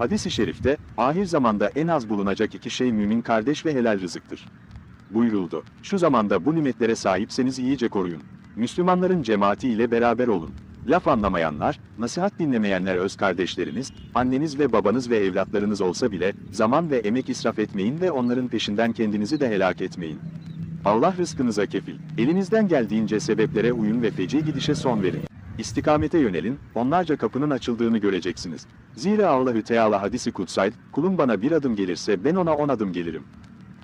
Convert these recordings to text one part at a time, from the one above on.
Hadis-i şerifte, ahir zamanda en az bulunacak iki şey mümin kardeş ve helal rızıktır. Buyuruldu. Şu zamanda bu nimetlere sahipseniz iyice koruyun. Müslümanların cemaati ile beraber olun. Laf anlamayanlar, nasihat dinlemeyenler öz kardeşleriniz, anneniz ve babanız ve evlatlarınız olsa bile, zaman ve emek israf etmeyin ve onların peşinden kendinizi de helak etmeyin. Allah rızkınıza kefil. Elinizden geldiğince sebeplere uyun ve feci gidişe son verin. İstikamete yönelin, onlarca kapının açıldığını göreceksiniz. Zira Allahü Teala hadisi kutsayt, kulum bana bir adım gelirse ben ona on adım gelirim.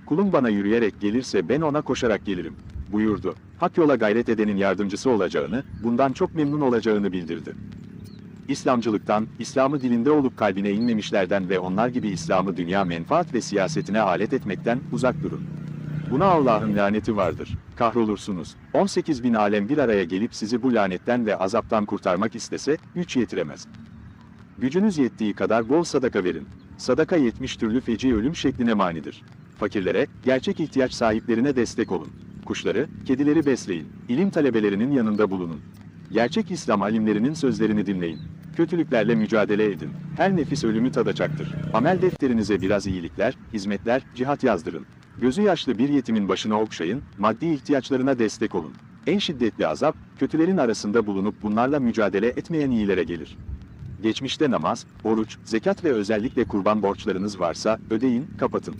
Kulum bana yürüyerek gelirse ben ona koşarak gelirim. Buyurdu. Hak yola gayret edenin yardımcısı olacağını, bundan çok memnun olacağını bildirdi. İslamcılıktan, İslam'ı dilinde olup kalbine inmemişlerden ve onlar gibi İslam'ı dünya menfaat ve siyasetine alet etmekten uzak durun. Buna Allah'ın laneti vardır. Kahrolursunuz. 18 bin alem bir araya gelip sizi bu lanetten ve azaptan kurtarmak istese, güç yetiremez. Gücünüz yettiği kadar bol sadaka verin. Sadaka 70 türlü feci ölüm şekline manidir. Fakirlere, gerçek ihtiyaç sahiplerine destek olun. Kuşları, kedileri besleyin. İlim talebelerinin yanında bulunun. Gerçek İslam alimlerinin sözlerini dinleyin. Kötülüklerle mücadele edin. Her nefis ölümü tadacaktır. Amel defterinize biraz iyilikler, hizmetler, cihat yazdırın. Gözü yaşlı bir yetimin başına okşayın, maddi ihtiyaçlarına destek olun. En şiddetli azap, kötülerin arasında bulunup bunlarla mücadele etmeyen iyilere gelir. Geçmişte namaz, oruç, zekat ve özellikle kurban borçlarınız varsa ödeyin, kapatın.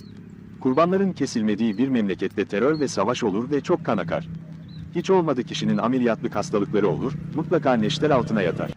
Kurbanların kesilmediği bir memlekette terör ve savaş olur ve çok kan akar. Hiç olmadı kişinin ameliyatlık hastalıkları olur, mutlaka neşter altına yatar.